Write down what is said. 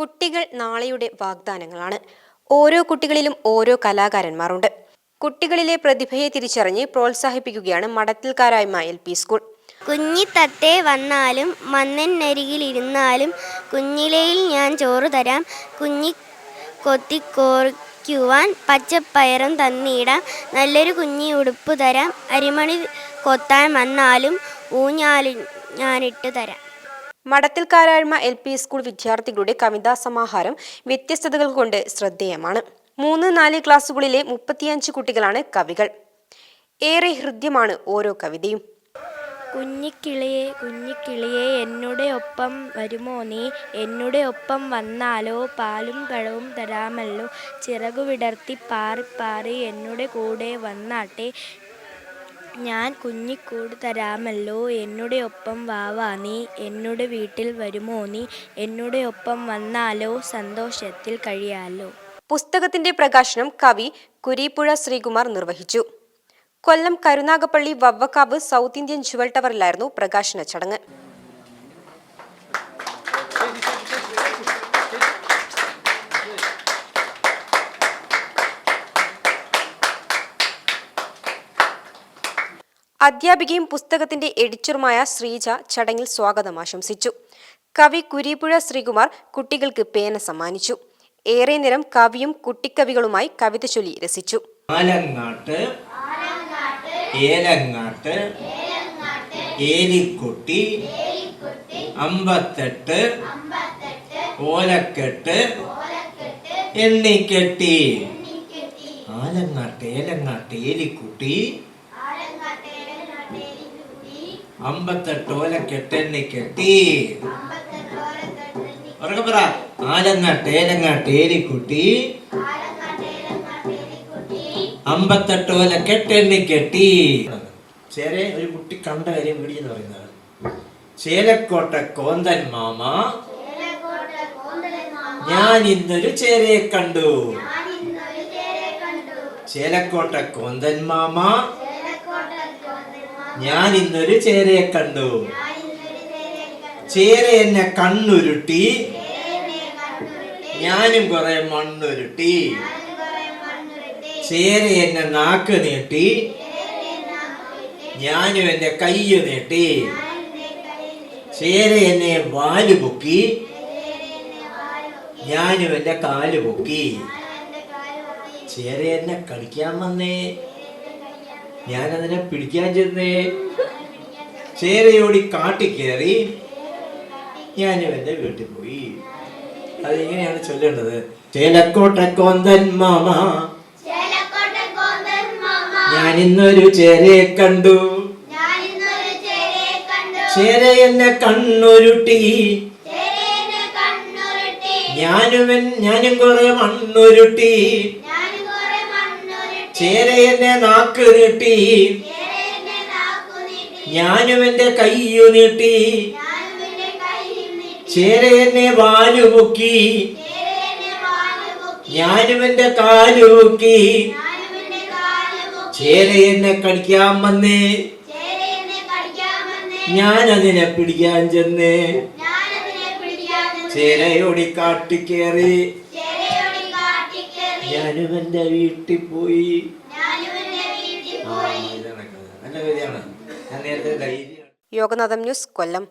കുട്ടികൾ നാളെയുടെ വാഗ്ദാനങ്ങളാണ്. ഓരോ കുട്ടികളിലും ഓരോ കലാകാരന്മാരുണ്ട്. കുട്ടികളിലെ പ്രതിഭയെ തിരിച്ചറിഞ്ഞ് പ്രോത്സാഹിപ്പിക്കുകയാണ് മടത്തിൽക്കാരായ്മ എൽ. പി. സ്കൂൾ. കുഞ്ഞിത്തത്തെ വന്നാലും മണ്ണിനരികിലിരുന്നാലും കുഞ്ഞിലയിൽ ഞാൻ ചോറ് തരാം കുഞ്ഞി കൊത്തിക്കോറിക്കുവാൻ പച്ചപ്പയറും തന്നിടാം നല്ലൊരു കുഞ്ഞി ഉടുപ്പ് തരാം അരിമണി കൊത്താൻ വന്നാലും ഊഞ്ഞാലി ഞാനിട്ട് തരാം. മടത്തിൽക്കാരായ്മ എൽ പി സ്കൂൾ വിദ്യാർത്ഥികളുടെ കവിതാ സമാഹാരം വ്യത്യസ്തതകൾ കൊണ്ട് ശ്രദ്ധേയമാണ്. മൂന്ന് നാല് ക്ലാസ്സുകളിലെ മുപ്പത്തിയഞ്ച് കുട്ടികളാണ് കവികൾ. ഏറെ ഹൃദ്യമാണ് ഓരോ കവിതയും. കുഞ്ഞിക്കിളിയെ കുഞ്ഞിക്കിളിയെ എന്നുടെ ഒപ്പം വരുമോ നീ? എന്നുടെ ഒപ്പം വന്നാലോ? പാലും പഴവും തരാമല്ലോ. ചിറകു വിടർത്തി പാറി പാറി എന്നുടെ കൂടെ വന്നാട്ടെ. ഞാൻ കുഞ്ഞിക്കൂട് തരാമല്ലോ. എന്നുടെ ഒപ്പം വാവാ നീ. എന്നുടെ വീട്ടിൽ വരുമോ നീ. എന്നുടെ ഒപ്പം വന്നാലോ. സന്തോഷത്തിൽ കഴിയാലോ. പുസ്തകത്തിന്റെ പ്രകാശനം കവി കുരീപ്പുഴ ശ്രീകുമാർ നിർവഹിച്ചു. Kollam Karunagappally Vavvakkavu south Indian jewel ടവറിലായിരുന്നു പ്രകാശന ചടങ്ങ്. അധ്യാപികയും പുസ്തകത്തിന്റെ എഡിറ്ററുമായ ശ്രീജ ചടങ്ങിൽ സ്വാഗതം ആശംസിച്ചു. കവി കുരീപ്പുഴ ശ്രീകുമാർ കുട്ടികൾക്ക് പേന സമ്മാനിച്ചു. ഏറെ നേരം കവിയും കുട്ടിക്കവികളുമായി കവിത ചൊല്ലി രസിച്ചു. ആലങ്ങാട്ട് ഏലങ്ങാട്ട് ഏലിക്കുട്ടി അമ്പത്തെട്ട് ഓലക്കെട്ട് എണ്ണിക്കെട്ടി. ആലങ്ങാട്ട് ഏലങ്ങാട്ട് ഏലിക്കുട്ടി അമ്പത്തെട്ട് ഓല കെട്ടെണ്ണി കെട്ടി. ഉറക്കെ പറ. ആലങ്ങാട്ട് ഏലങ്ങാട്ട് ഏലിക്കുട്ടി അമ്പത്തെട്ട് ഓല കെട്ടെണ്ണി കെട്ടി. ചേരെ ഒരു കുട്ടി കണ്ട കാര്യം പിടിച്ചെന്ന് പറയുന്നത്. ചേലക്കോട്ട കോന്തൻ മാമ. ഞാൻ ഇന്നൊരു ചേരയെ കണ്ടു. ചേലക്കോട്ട കോന്തൻ മാമ. ഞാൻ ഇന്നൊരു ചേരയെ കണ്ടു. ചേര എന്നെ കണ്ണുരുട്ടി. ഞാനും കുറെ മണ്ണുരുട്ടി. ചേര എന്നെ നാക്ക് നീട്ടി. ഞാനും എന്റെ കയ്യ് നീട്ടി. ചേര എന്നെ വാൽ പൊക്കി. ഞാനും എന്റെ കാൽ പൊക്കി. ചേര എന്നെ കളിക്കാൻ വന്നേ. ഞാനതിനെ പിടിക്കാൻ ചെന്നേ. ചേരയോടി കാട്ടിക്കേറി. ഞാനും എന്റെ വീട്ടിൽ പോയി. അതെങ്ങനെയാണ് ചൊല്ലേണ്ടത്? ചേലക്കോട്ട കോന്തൻ മാമ. ഞാൻ ഇന്നൊരു ചേരയെ കണ്ടു. ചേര എന്നെ കണ്ണുരുട്ടി. ഞാനും ഞാനും കുറെ മണ്ണുരുട്ടി. ചേര എന്നെ നാക്ക് നീട്ടി. ഞാനും എന്റെ കയ്യു നീട്ടി. ചേരയെന്നെ വാലുപൊക്കി വാലു പൊക്കി ഞാനും എന്റെ കാലു പൊക്കി ചേര എന്നെ കടിക്കാൻ വന്നേ. ഞാൻ അതിനെ പിടിക്കാൻ ചെന്നേ. ചേരയോടി കാട്ടിക്കേറി. ഞാനും എന്റെ വീട്ടിൽ പോയി. നല്ല ഞാൻ നേരത്തെ ധൈര്യം യോഗനാഥം ന്യൂസ് കൊല്ലം.